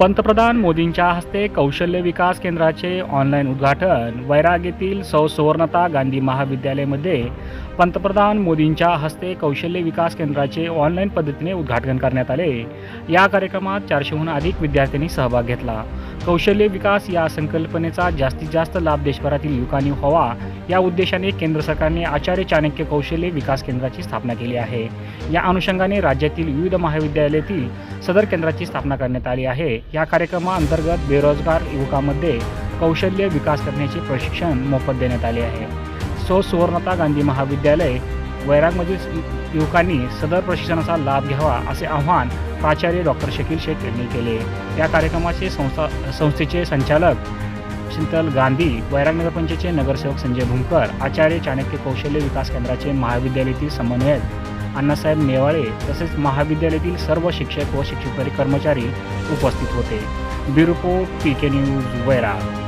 पंतप्रधान मोदींच्या हस्ते कौशल्य विकास केंद्राचे ऑनलाईन उद्घाटन वैराग येथील सौ सुवर्णता गांधी महाविद्यालयामध्ये पंतप्रधान मोदींच्या हस्ते कौशल्य विकास केंद्राचे ऑनलाईन पद्धतीने उद्घाटन करण्यात आले. या कार्यक्रमात चारशेहून अधिक विद्यार्थ्यांनी सहभाग घेतला. कौशल्य विकास या संकल्पनेचा जास्तीत जास्त लाभ देशभरातील युवकांनी व्हावा. या उद्देशाने केंद्र सरकारने आचार्य चाणक्य कौशल्य विकास केंद्राची स्थापना केली आहे. या अनुषंगाने राज्यातील विविध महाविद्यालयातील सदर केंद्राची स्थापना करण्यात आली आहे. या कार्यक्रमाअंतर्गत बेरोजगार युवकांमध्ये कौशल्य विकास करण्याचे प्रशिक्षण मोफत देण्यात आले आहे. सो सुवर्णता गांधी महाविद्यालय वैरागमधील युवकांनी सदर प्रशिक्षणाचा लाभ घ्यावा असे आवाहन प्राचार्य डॉक्टर शकील शेख यांनी केले. या कार्यक्रमाचे संस्था संस्थेचे संचालक शीतल गांधी वैराग नगरपंचायतचे नगरसेवक संजय भुमकर आचार्य चाणक्य कौशल्य विकास केंद्राचे महाविद्यालयातील समन्वयक अण्णासाहेब नेवाळे तसेच महाविद्यालयातील सर्व शिक्षक व शिक्षकेतरी कर्मचारी उपस्थित होते. ब्युरो पी के न्यूज वैराग.